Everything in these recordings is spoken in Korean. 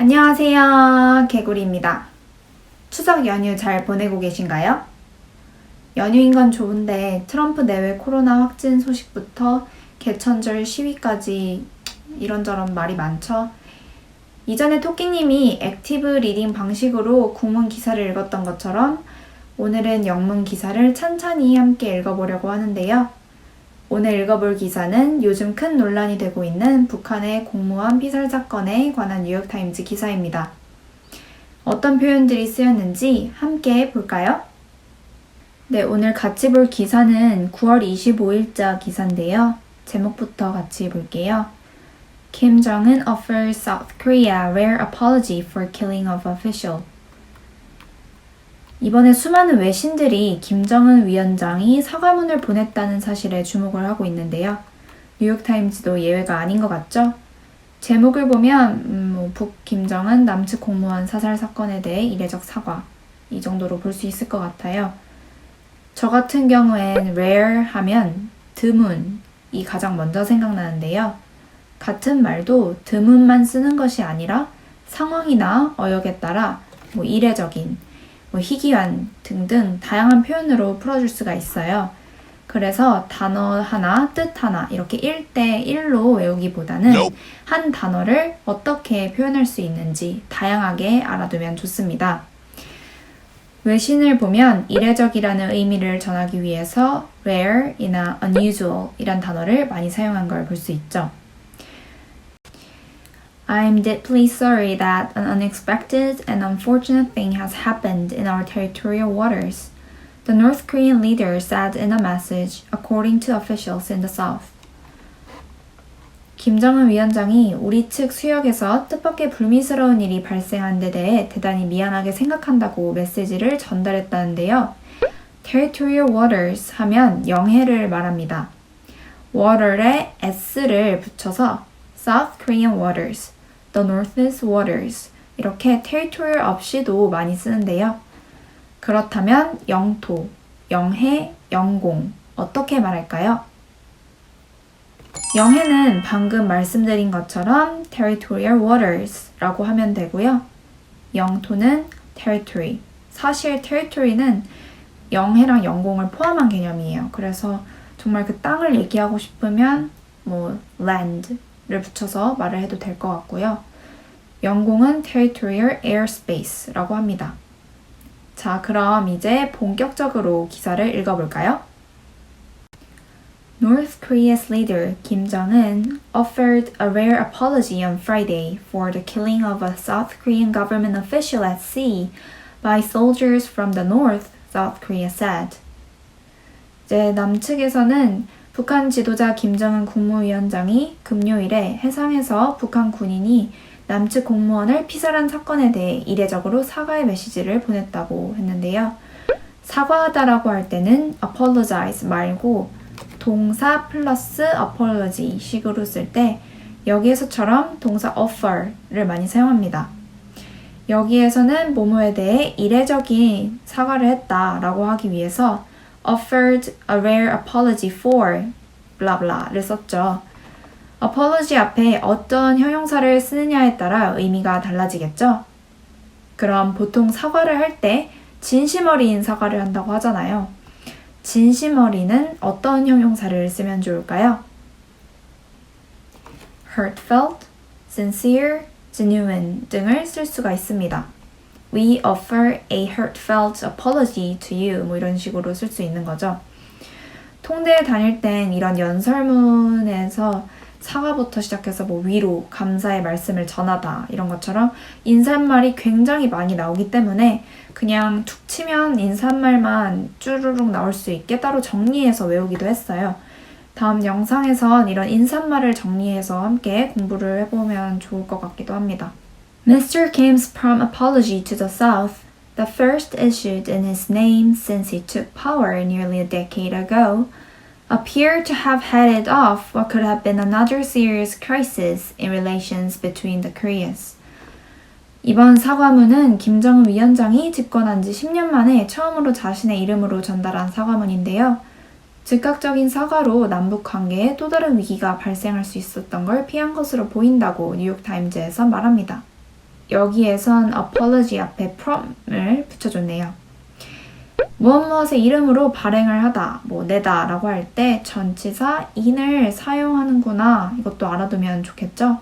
안녕하세요. 개구리입니다. 추석 연휴 잘 보내고 계신가요? 연휴인 건 좋은데 트럼프 내외 코로나 확진 소식부터 개천절 시위까지 이런저런 말이 많죠. 이전에 토끼님이 액티브 리딩 방식으로 국문 기사를 읽었던 것처럼 오늘은 영문 기사를 찬찬히 함께 읽어보려고 하는데요. 오늘 읽어볼 기사는 요즘 큰 논란이 되고 있는 북한의 공무원 피살 사건에 관한 뉴욕타임즈 기사입니다. 어떤 표현들이 쓰였는지 함께 볼까요? 네, 오늘 같이 볼 기사는 9월 25일자 기사인데요. 제목부터 같이 볼게요. Kim Jong-un offers South Korea rare apology for killing of official. 이번에 수많은 외신들이 김정은 위원장이 사과문을 보냈다는 사실에 주목을 하고 있는데요. 뉴욕타임즈도 예외가 아닌 것 같죠? 제목을 보면 음, 뭐, 북 김정은 남측 공무원 사살 사건에 대해 이례적 사과 이 정도로 볼 수 있을 것 같아요. 저 같은 경우엔 rare 하면 드문이 가장 먼저 생각나는데요. 같은 말도 드문만 쓰는 것이 아니라 상황이나 어역에 따라 뭐 이례적인 뭐 희귀한 등등 다양한 표현으로 풀어줄 수가 있어요. 그래서 단어 하나, 뜻 하나 이렇게 1대1로 외우기보다는 Nope. 한 단어를 어떻게 표현할 수 있는지 다양하게 알아두면 좋습니다. 외신을 보면 이례적이라는 의미를 전하기 위해서 rare이나 unusual 이란 단어를 많이 사용한 걸 볼 수 있죠. I'm deeply sorry that an unexpected and unfortunate thing has happened in our territorial waters, the North Korean leader said in a message, according to officials in the South. 김정은 위원장이 우리 측 수역에서 뜻밖의 불미스러운 일이 발생한 데 대해 대단히 미안하게 생각한다고 메시지를 전달했다는데요. Territorial waters 하면 영해를 말합니다. water에 s를 붙여서 South Korean waters, the Northeast waters 이렇게 territorial 없이도 많이 쓰는데요. 그렇다면 영토, 영해, 영공 어떻게 말할까요? 영해는 방금 말씀드린 것처럼 territorial waters라고 하면 되고요. 영토는 territory. 사실 territory는 영해랑 영공을 포함한 개념이에요. 그래서 정말 그 땅을 얘기하고 싶으면 뭐 land 를 붙여서 말을 해도 될 것 같고요. 영공은 territorial airspace라고 합니다. 자, 그럼 이제 본격적으로 기사를 읽어볼까요? North Korea's leader Kim Jong-un offered a rare apology on Friday for the killing of a South Korean government official at sea by soldiers from the north, South Korea said. 이제 남측에서는 북한 지도자 김정은 국무위원장이 금요일에 해상에서 북한 군인이 남측 공무원을 피살한 사건에 대해 이례적으로 사과의 메시지를 보냈다고 했는데요. 사과하다라고 할 때는 apologize 말고 동사 플러스 apology 식으로 쓸 때 여기에서처럼 동사 offer를 많이 사용합니다. 여기에서는 모모에 대해 이례적인 사과를 했다라고 하기 위해서 offered a rare apology for 블라블라를 썼죠. apology 앞에 어떤 형용사를 쓰느냐에 따라 의미가 달라지겠죠? 그럼 보통 사과를 할 때 진심 어린 사과를 한다고 하잖아요. 진심 어린은 어떤 형용사를 쓰면 좋을까요? heartfelt, sincere, genuine 등을 쓸 수가 있습니다. We offer a heartfelt apology to you 뭐 이런 식으로 쓸 수 있는 거죠. 통대에 다닐 땐 이런 연설문에서 사과부터 시작해서 뭐 위로, 감사의 말씀을 전하다 이런 것처럼 인사말이 굉장히 많이 나오기 때문에 그냥 툭 치면 인사말만 쭈루룩 나올 수 있게 따로 정리해서 외우기도 했어요. 다음 영상에선 이런 인사말을 정리해서 함께 공부를 해보면 좋을 것 같기도 합니다. Mr. Kim's prompt apology to the South, the first issued in his name since he took power nearly a decade ago, appeared to have headed off what could have been another serious crisis in relations between the Koreas. 이번 사과문은 김정은 위원장이 집권한 지 10년 만에 처음으로 자신의 이름으로 전달한 사과문인데요. 즉각적인 사과로 남북 관계에 또 다른 위기가 발생할 수 있었던 걸 피한 것으로 보인다고 뉴욕타임즈에서 말합니다. 여기에선 apology 앞에 from을 붙여줬네요. 무엇 무엇의 이름으로 발행을 하다, 뭐 내다 라고 할 때 전치사 in을 사용하는구나 이것도 알아두면 좋겠죠?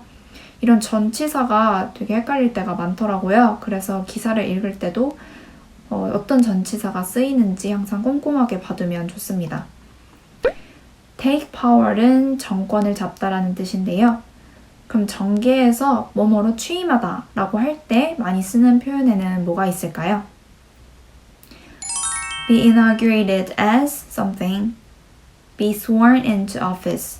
이런 전치사가 되게 헷갈릴 때가 많더라고요. 그래서 기사를 읽을 때도 어, 어떤 전치사가 쓰이는지 항상 꼼꼼하게 봐두면 좋습니다. take power는 정권을 잡다라는 뜻인데요. 그럼 정계에서 뭐뭐로 취임하다 라고 할 때 많이 쓰는 표현에는 뭐가 있을까요? be inaugurated as something, be sworn into office,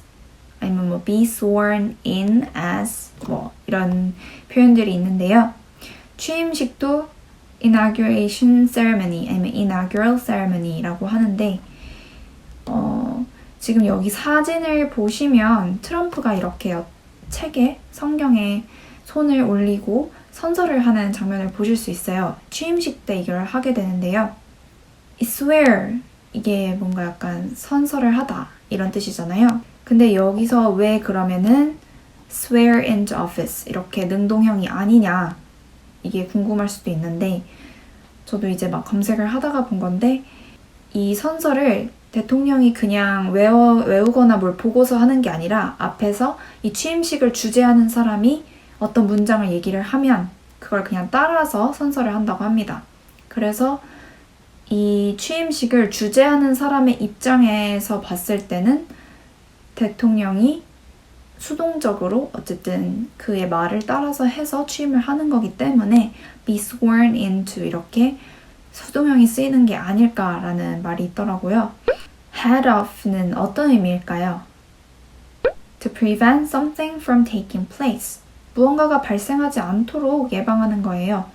아니면 뭐 be sworn in as 뭐 이런 표현들이 있는데요. 취임식도 inauguration ceremony 아니면 inaugural ceremony라고 하는데 어, 지금 여기 사진을 보시면 트럼프가 이렇게 책에 성경에 손을 올리고 선서를 하는 장면을 보실 수 있어요. 취임식 때 이걸 하게 되는데요. Swear 이게 뭔가 약간 선서를 하다 이런 뜻이잖아요. 근데 여기서 왜 그러면은 swear into office 이렇게 능동형이 아니냐 이게 궁금할 수도 있는데 저도 이제 막 검색을 하다가 본 건데 이 선서를 대통령이 그냥 외워, 외우거나 뭘 보고서 하는 게 아니라 앞에서 이 취임식을 주재하는 사람이 어떤 문장을 얘기를 하면 그걸 그냥 따라서 선서를 한다고 합니다. 그래서 이 취임식을 주재하는 사람의 입장에서 봤을 때는 대통령이 수동적으로 어쨌든 그의 말을 따라서 해서 취임을 하는 거기 때문에 be sworn into 이렇게 수동형이 쓰이는 게 아닐까라는 말이 있더라고요. head off는 어떤 의미일까요? to prevent something from taking place. 무언가가 발생하지 않도록 예방하는 거예요.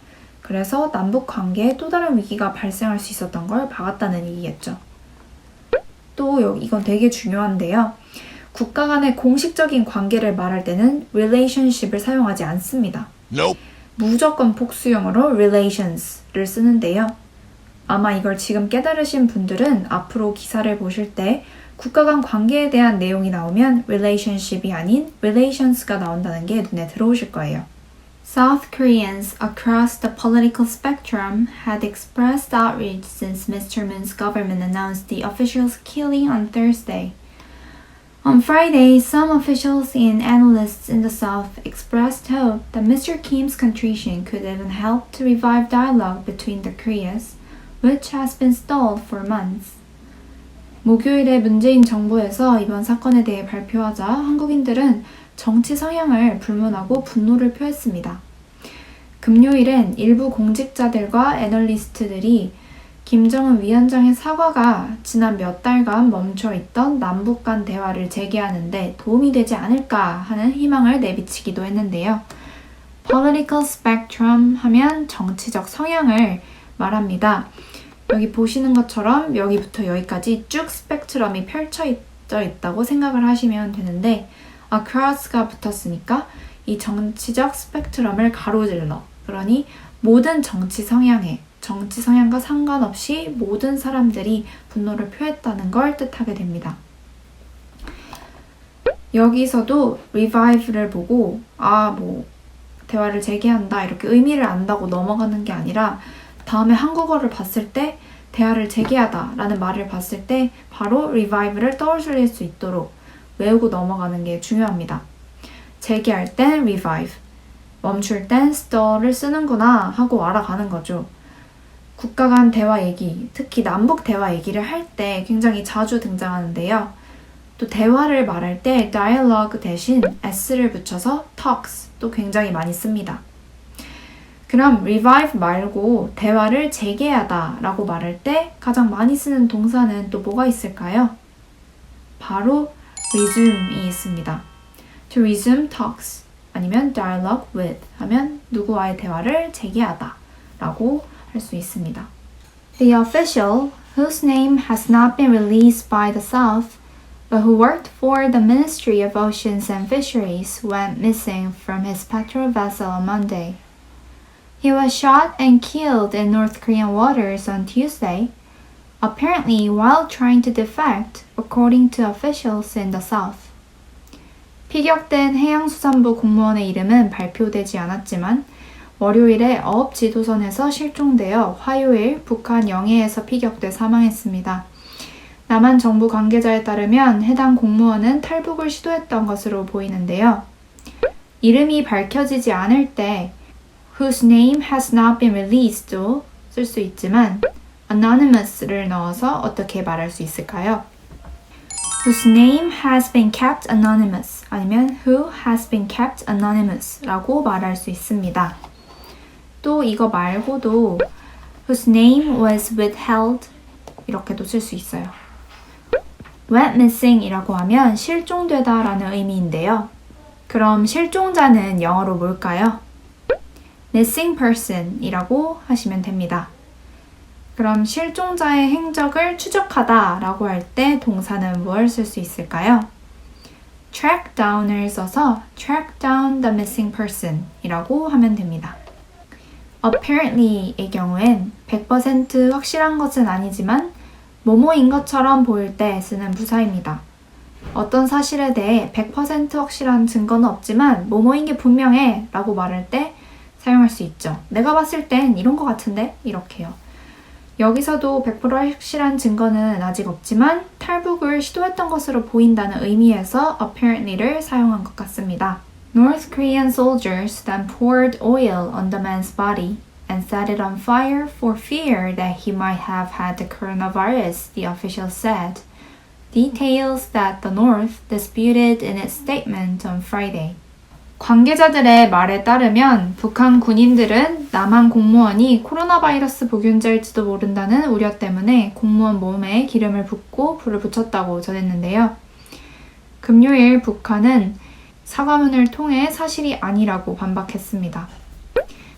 그래서 남북 관계에 또 다른 위기가 발생할 수 있었던 걸 막았다는 얘기겠죠. 또 이건 되게 중요한데요. 국가 간의 공식적인 관계를 말할 때는 relationship을 사용하지 않습니다. Nope. 무조건 복수형으로 relations를 쓰는데요. 아마 이걸 지금 깨달으신 분들은 앞으로 기사를 보실 때 국가 간 관계에 대한 내용이 나오면 relationship이 아닌 relations가 나온다는 게 눈에 들어오실 거예요. South Koreans across the political spectrum had expressed outrage since Mr. Moon's government announced the official's killing on Thursday. On Friday, some officials and analysts in the South expressed hope that Mr. Kim's contrition could even help to revive dialogue between the Koreas, Which has been stalled for months. 목요일에 문재인 정부에서 이번 사건에 대해 발표하자 한국인들은 정치 성향을 불문하고 분노를 표했습니다. 금요일엔 일부 공직자들과 애널리스트들이 김정은 위원장의 사과가 지난 몇 달간 멈춰 있던 남북 간 대화를 재개하는데 도움이 되지 않을까 하는 희망을 내비치기도 했는데요. political spectrum 하면 정치적 성향을 말합니다. 여기 보시는 것처럼 여기부터 여기까지 쭉 스펙트럼이 펼쳐져 있다고 생각을 하시면 되는데 across가 붙었으니까 이 정치적 스펙트럼을 가로질러 그러니 모든 정치 성향에 정치 성향과 상관없이 모든 사람들이 분노를 표했다는 걸 뜻하게 됩니다. 여기서도 revive를 보고 아 뭐 대화를 재개한다 이렇게 의미를 안다고 넘어가는 게 아니라 다음에 한국어를 봤을 때 대화를 재개하다 라는 말을 봤을 때 바로 revive를 떠올릴 수 있도록 외우고 넘어가는 게 중요합니다. 재개할 땐 revive, 멈출 땐 stall을 쓰는구나 하고 알아가는 거죠. 국가 간 대화 얘기, 특히 남북 대화 얘기를 할 때 굉장히 자주 등장하는데요. 또 대화를 말할 때 dialogue 대신 s를 붙여서 talks 또 굉장히 많이 씁니다. 그럼 revive 말고 대화를 재개하다 라고 말할 때 가장 많이 쓰는 동사는 또 뭐가 있을까요? 바로 resume이 있습니다. to resume talks 아니면 dialogue with 하면 누구와의 대화를 재개하다 라고 할 수 있습니다. The official, whose name has not been released by the South, but who worked for the Ministry of Oceans and Fisheries, went missing from his patrol vessel on Monday. He was shot and killed in North Korean waters on Tuesday, apparently while trying to defect, according to officials in the South. 피격된 해양수산부 공무원의 이름은 발표되지 않았지만 월요일에 어업 지도선에서 실종되어 화요일 북한 영해에서 피격돼 사망했습니다. 남한 정부 관계자에 따르면 해당 공무원은 탈북을 시도했던 것으로 보이는데요. 이름이 밝혀지지 않을 때 whose name has not been released도 쓸 수 있지만 anonymous를 넣어서 어떻게 말할 수 있을까요? whose name has been kept anonymous 아니면 who has been kept anonymous 라고 말할 수 있습니다. 또 이거 말고도 whose name was withheld 이렇게도 쓸 수 있어요. went missing 이라고 하면 실종되다 라는 의미인데요. 그럼 실종자는 영어로 뭘까요? Missing person 이라고 하시면 됩니다. 그럼 실종자의 행적을 추적하다 라고 할 때 동사는 무엇을 쓸 수 있을까요? track down을 써서 track down the missing person 이라고 하면 됩니다. apparently의 경우엔 100% 확실한 것은 아니지만 뭐뭐인 것처럼 보일 때 쓰는 부사입니다. 어떤 사실에 대해 100% 확실한 증거는 없지만 뭐뭐인 게 분명해 라고 말할 때 사용할 수 있죠. 내가 봤을 땐 이런 것 같은데? 이렇게요. 여기서도 100% 확실한 증거는 아직 없지만 탈북을 시도했던 것으로 보인다는 의미에서 apparently를 사용한 것 같습니다. North Korean soldiers then poured oil on the man's body and set it on fire for fear that he might have had the coronavirus, the official said. Details that the North disputed in its statement on Friday. 관계자들의 말에 따르면 북한 군인들은 남한 공무원이 코로나 바이러스 보균자일지도 모른다는 우려 때문에 공무원 몸에 기름을 붓고 불을 붙였다고 전했는데요. 금요일 북한은 사과문을 통해 사실이 아니라고 반박했습니다.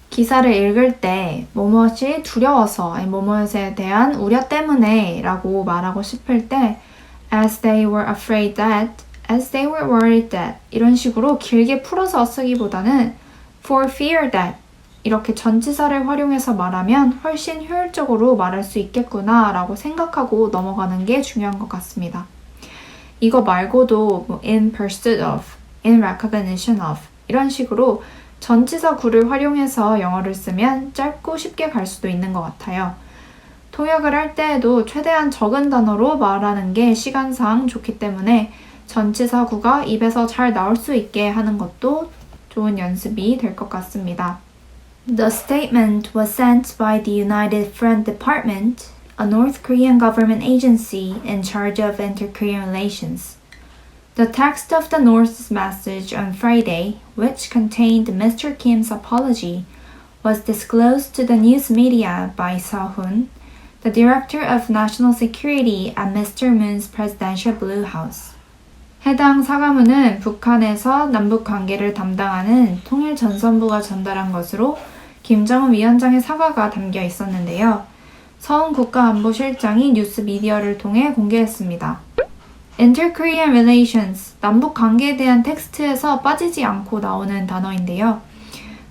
기사를 읽을 때 뭐뭇이 두려워서 뭐뭇에 대한 우려 때문에 라고 말하고 싶을 때 as they were afraid that as they were worried that 이런 식으로 길게 풀어서 쓰기보다는 for fear that 이렇게 전치사를 활용해서 말하면 훨씬 효율적으로 말할 수 있겠구나 라고 생각하고 넘어가는 게 중요한 것 같습니다. 이거 말고도 뭐 in pursuit of, in recognition of 이런 식으로 전치사 구를 활용해서 영어를 쓰면 짧고 쉽게 갈 수도 있는 것 같아요. 통역을 할 때에도 최대한 적은 단어로 말하는 게 시간상 좋기 때문에 전치사구가 입에서 잘 나올 수 있게 하는 것도 좋은 연습이 될 것 같습니다. The statement was sent by the United Front Department, a North Korean government agency in charge of inter-Korean relations. The text of the North's message on Friday, which contained Mr. Kim's apology, was disclosed to the news media by Seo-hoon, the Director of National Security at Mr. Moon's presidential Blue House. 해당 사과문은 북한에서 남북 관계를 담당하는 통일전선부가 전달한 것으로 김정은 위원장의 사과가 담겨 있었는데요. 서훈 국가안보실장이 뉴스 미디어를 통해 공개했습니다. Inter-Korean Relations, 남북 관계에 대한 텍스트에서 빠지지 않고 나오는 단어인데요.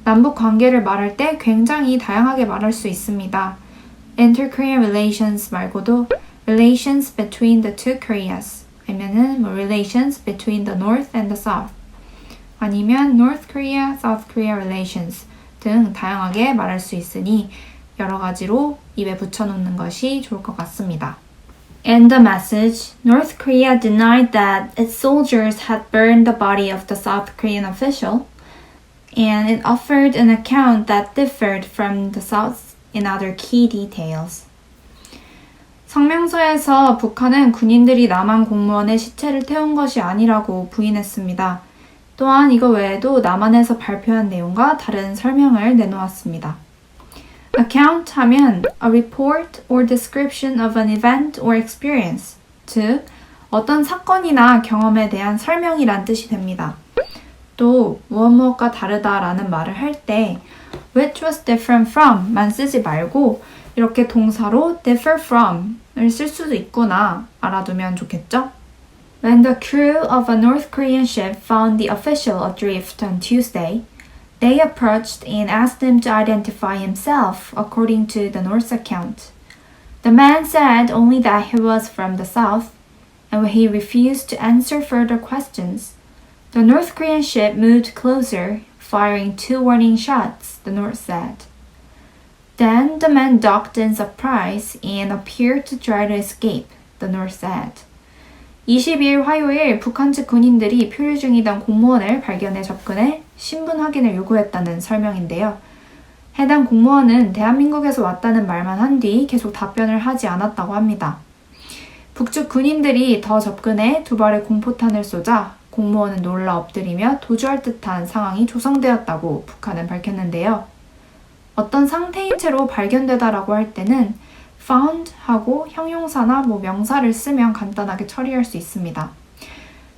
남북 관계를 말할 때 굉장히 다양하게 말할 수 있습니다. Inter-Korean Relations 말고도 Relations between the two Koreas, 아니면은 뭐 relations between the North and the South 아니면 North Korea, South Korea relations 등 다양하게 말할 수 있으니 여러 가지로 입에 붙여놓는 것이 좋을 것 같습니다. In the message, North Korea denied that its soldiers had burned the body of the South Korean official, and it offered an account that differed from the South in other key details. 성명서에서 북한은 군인들이 남한 공무원의 시체를 태운 것이 아니라고 부인했습니다. 또한 이거 외에도 남한에서 발표한 내용과 다른 설명을 내놓았습니다. account 하면 a report or description of an event or experience, 즉 어떤 사건이나 경험에 대한 설명이란 뜻이 됩니다. 또 무엇 무엇과 다르다라는 말을 할 때 which was different from만 쓰지 말고 이렇게 동사로 differ from 을쓸 수도 있구나 알아두면 좋겠죠? When the crew of a North Korean ship found the official adrift on Tuesday, they approached and asked him to identify himself according to the North's account. The man said only that he was from the south, and when he refused to answer further questions, the North Korean ship moved closer, firing two warning shots, the North said. Then the men ducked in surprise and appeared to try to escape, the North said. 22일 화요일 북한 측 군인들이 표류 중이던 공무원을 발견해 접근해 신분 확인을 요구했다는 설명인데요. 해당 공무원은 대한민국에서 왔다는 말만 한 뒤 계속 답변을 하지 않았다고 합니다. 북측 군인들이 더 접근해 두 발의 공포탄을 쏘자 공무원은 놀라 엎드리며 도주할 듯한 상황이 조성되었다고 북한은 밝혔는데요. 어떤 상태인 채로 발견되다라고 할 때는 found 하고 형용사나 뭐 명사를 쓰면 간단하게 처리할 수 있습니다.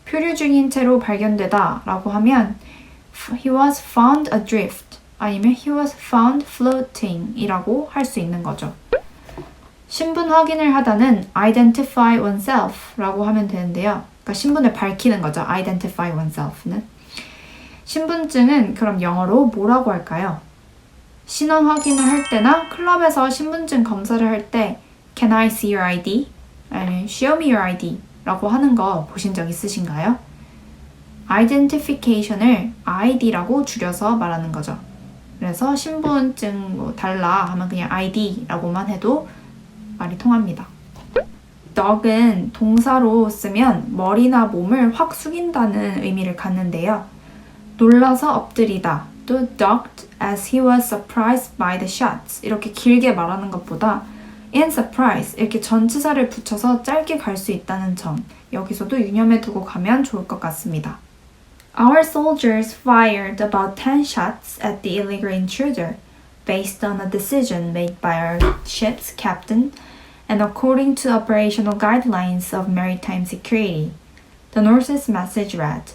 표류 중인 채로 발견되다 라고 하면 he was found adrift 아니면 he was found floating 이라고 할 수 있는 거죠. 신분 확인을 하다는 identify oneself 라고 하면 되는데요. 그러니까 신분을 밝히는 거죠. identify oneself는. 신분증은 그럼 영어로 뭐라고 할까요? 신원 확인을 할 때나 클럽에서 신분증 검사를 할 때 Can I see your ID? 아니면 Show me your ID 라고 하는 거 보신 적 있으신가요? identification을 ID라고 줄여서 말하는 거죠. 그래서 신분증 뭐 달라 하면 그냥 ID라고만 해도 말이 통합니다. 덕은 동사로 쓰면 머리나 몸을 확 숙인다는 의미를 갖는데요. 놀라서 엎드리다 또 ducked as he was surprised by the shots 이렇게 길게 말하는 것보다 and surprise 이렇게 전치사를 붙여서 짧게 갈 수 있다는 점 여기서도 유념해 두고 가면 좋을 것 같습니다. Our soldiers fired about 10 shots at the illegal intruder based on a decision made by our ship's captain and according to operational guidelines of maritime security. The Norse's message read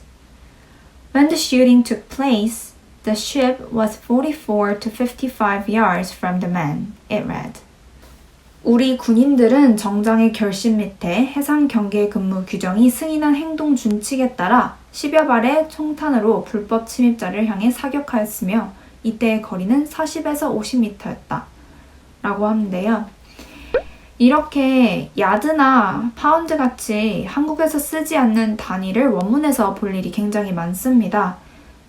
When the shooting took place, the ship was 44 to 55 yards from the man, it read. 우리 군인들은 정장의 결심 밑에 해상 경계 근무 규정이 승인한 행동 준칙에 따라 10여 발의 총탄으로 불법 침입자를 향해 사격하였으며 이때의 거리는 40에서 50m였다. 라고 하는데요. 이렇게 야드나 파운드 같이 한국에서 쓰지 않는 단위를 원문에서 볼 일이 굉장히 많습니다.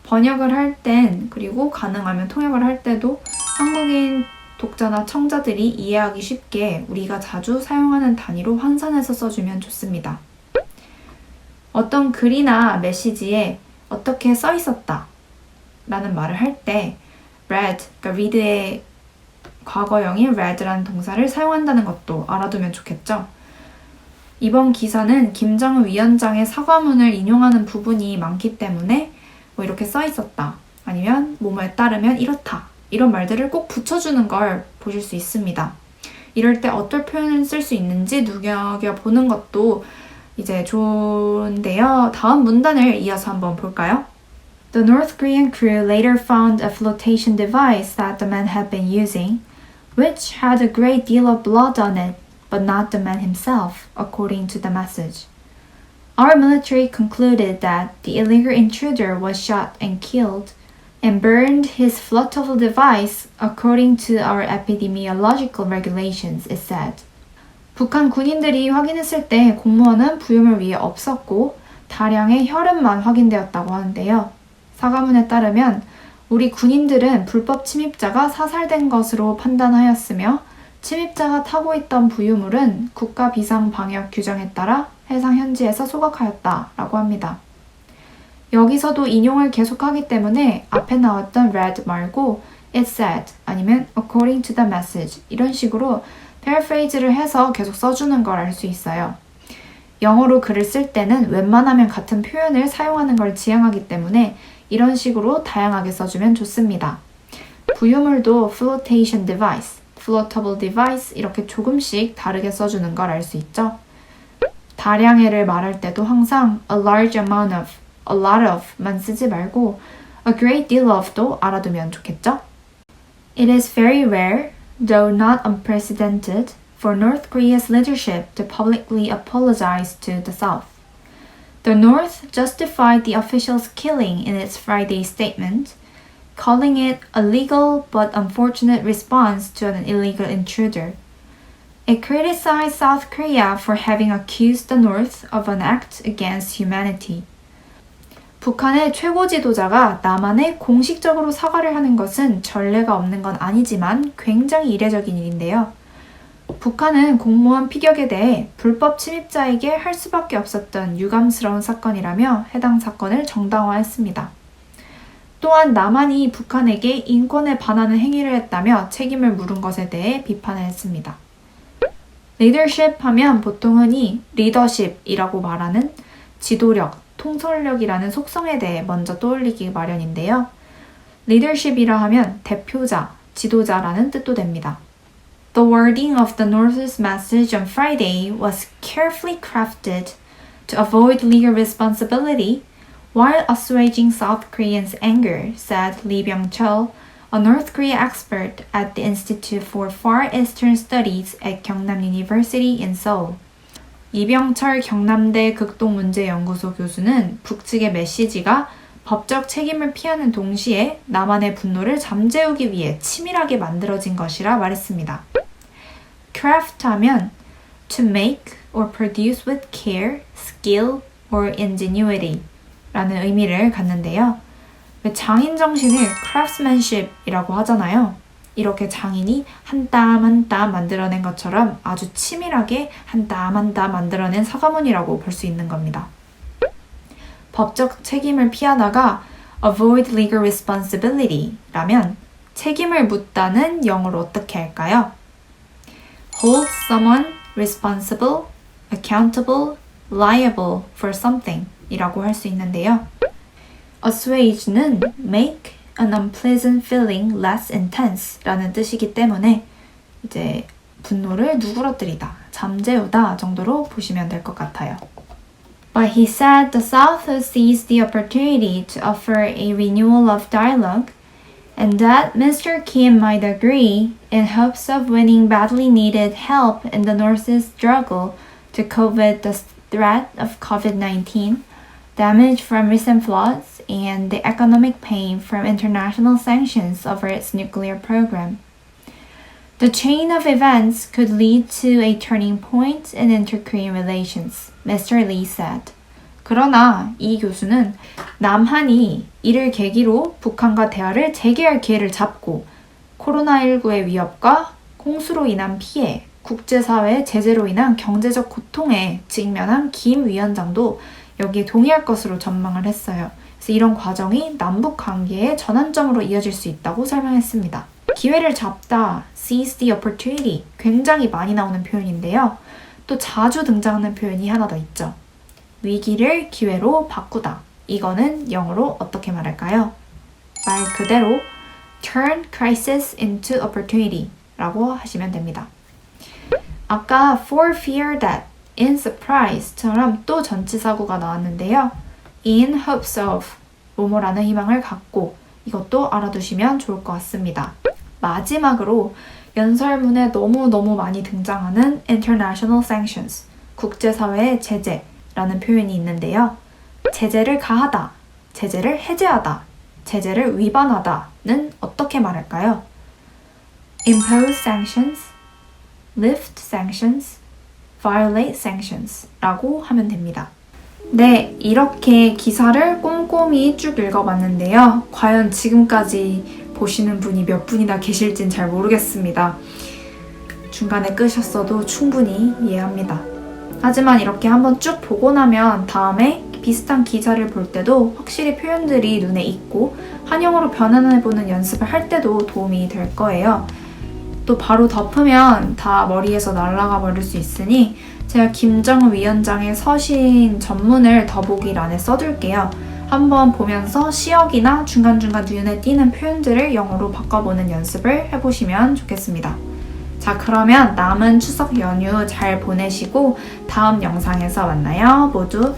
번역을 할 땐, 그리고 가능하면 통역을 할 때도 한국인 독자나 청자들이 이해하기 쉽게 우리가 자주 사용하는 단위로 환산해서 써주면 좋습니다. 어떤 글이나 메시지에 어떻게 써 있었다 라는 말을 할 때 read, 그러니까 read의 과거형인 read라는 동사를 사용한다는 것도 알아두면 좋겠죠. 이번 기사는 김정은 위원장의 사과문을 인용하는 부분이 많기 때문에 뭐 이렇게 써 있었다. 아니면 뭐뭐에 따르면 이렇다. 이런 말들을 꼭 붙여주는 걸 보실 수 있습니다. 이럴 때 어떤 표현을 쓸 수 있는지 눈여겨보는 것도 이제 좋은데요. 다음 문단을 이어서 한번 볼까요? The North Korean crew later found a flotation device that the man had been using, which had a great deal of blood on it, but not the man himself, according to the message. Our military concluded that the illegal intruder was shot and killed and burned his floatable device according to our epidemiological regulations, it said. 북한 군인들이 확인했을 때 공무원은 부임을 위해 없었고 다량의 혈흔만 확인되었다고 하는데요. 사과문에 따르면 우리 군인들은 불법 침입자가 사살된 것으로 판단하였으며 침입자가 타고 있던 부유물은 국가 비상 방역 규정에 따라 해상 현지에서 소각하였다라고 합니다. 여기서도 인용을 계속하기 때문에 앞에 나왔던 read 말고 it said 아니면 according to the message 이런 식으로 paraphrase를 해서 계속 써주는 걸 알 수 있어요. 영어로 글을 쓸 때는 웬만하면 같은 표현을 사용하는 걸 지향하기 때문에 이런 식으로 다양하게 써주면 좋습니다. 부유물도 flotation device, floatable device 이렇게 조금씩 다르게 써주는 걸 알 수 있죠. 다량의를 말할 때도 항상 a large amount of, a lot of만 쓰지 말고 a great deal of도 알아두면 좋겠죠? It is very rare though not unprecedented, for North Korea's leadership to publicly apologize to the South. The North justified the official's killing in its Friday statement, calling it a legal but unfortunate response to an illegal intruder. It criticized South Korea for having accused the North of an act against humanity. 북한의 최고 지도자가 남한에 공식적으로 사과를 하는 것은 전례가 없는 건 아니지만 굉장히 이례적인 일인데요. 북한은 공무원 피격에 대해 불법 침입자에게 할 수밖에 없었던 유감스러운 사건이라며 해당 사건을 정당화했습니다. 또한 남한이 북한에게 인권에 반하는 행위를 했다며 책임을 물은 것에 대해 비판을 했습니다. Leadership 하면 보통 흔히 리더십이라고 말하는 지도력, 통솔력이라는 속성에 대해 먼저 떠올리기 마련인데요. leadership이라 하면 대표자, 지도자라는 뜻도 됩니다. The wording of the North's message on Friday was carefully crafted to avoid legal responsibility while assuaging South Koreans' anger, said Lee Byung-chul, a North Korea expert at the Institute for Far Eastern Studies at Gyeongnam University in Seoul. 이병철 경남대 극동문제연구소 교수는 북측의 메시지가 법적 책임을 피하는 동시에 남한의 분노를 잠재우기 위해 치밀하게 만들어진 것이라 말했습니다. craft 하면 to make or produce with care, skill or ingenuity 라는 의미를 갖는데요. 왜 장인 정신을 craftsmanship이라고 하잖아요. 이렇게 장인이 한 땀 한 땀 만들어낸 것처럼 아주 치밀하게 한 땀 한 땀 만들어낸 사과문이라고 볼 수 있는 겁니다. 법적 책임을 피하다가 avoid legal responsibility 라면 책임을 묻다는 영어로 어떻게 할까요? hold someone responsible, accountable, liable for something 이라고 할 수 있는데요. assuage는 make an unpleasant feeling less intense 라는 뜻이기 때문에 이제 분노를 누그러뜨리다, 잠재우다 정도로 보시면 될 것 같아요. But he said the South has seized the opportunity to offer a renewal of dialogue and that Mr. Kim might agree in hopes of winning badly needed help in the North's struggle to cope with the threat of COVID 19, damage from recent floods, and the economic pain from international sanctions over its nuclear program. The chain of events could lead to a turning point in inter Korean relations, Mr. Lee said. 그러나 이 교수는 남한이 이를 계기로 북한과 대화를 재개할 기회를 잡고 코로나19의 위협과 홍수로 인한 피해, 국제사회의 제재로 인한 경제적 고통에 직면한 김 위원장도 여기에 동의할 것으로 전망을 했어요. 그래서 이런 과정이 남북 관계의 전환점으로 이어질 수 있다고 설명했습니다. 기회를 잡다, seize the opportunity 굉장히 많이 나오는 표현인데요. 또 자주 등장하는 표현이 하나 더 있죠. 위기를 기회로 바꾸다. 이거는 영어로 어떻게 말할까요? 말 그대로 turn crisis into opportunity 라고 하시면 됩니다. 아까 for fear that, in surprise처럼 또 전치사구가 나왔는데요. In hopes of 뭐뭐라는 희망을 갖고 이것도 알아두시면 좋을 것 같습니다. 마지막으로 연설문에 너무너무 많이 등장하는 international sanctions, 국제사회의 제재라는 표현이 있는데요. 제재를 가하다, 제재를 해제하다, 제재를 위반하다는 어떻게 말할까요? impose sanctions, lift sanctions, violate sanctions 라고 하면 됩니다. 네, 이렇게 기사를 꼼꼼히 쭉 읽어봤는데요. 과연 지금까지 보시는 분이 몇 분이나 계실진 잘 모르겠습니다. 중간에 끄셨어도 충분히 이해합니다. 하지만 이렇게 한번 쭉 보고 나면 다음에 비슷한 기사를 볼 때도 확실히 표현들이 눈에 익고 한영어로 변환해보는 연습을 할 때도 도움이 될 거예요. 또 바로 덮으면 다 머리에서 날아가 버릴 수 있으니 제가 김정은 위원장의 서신 전문을 더보기란에 써둘게요. 한번 보면서 시역이나 중간중간 눈에 띄는 표현들을 영어로 바꿔보는 연습을 해보시면 좋겠습니다. 자, 그러면 남은 추석 연휴 잘 보내시고 다음 영상에서 만나요. 모두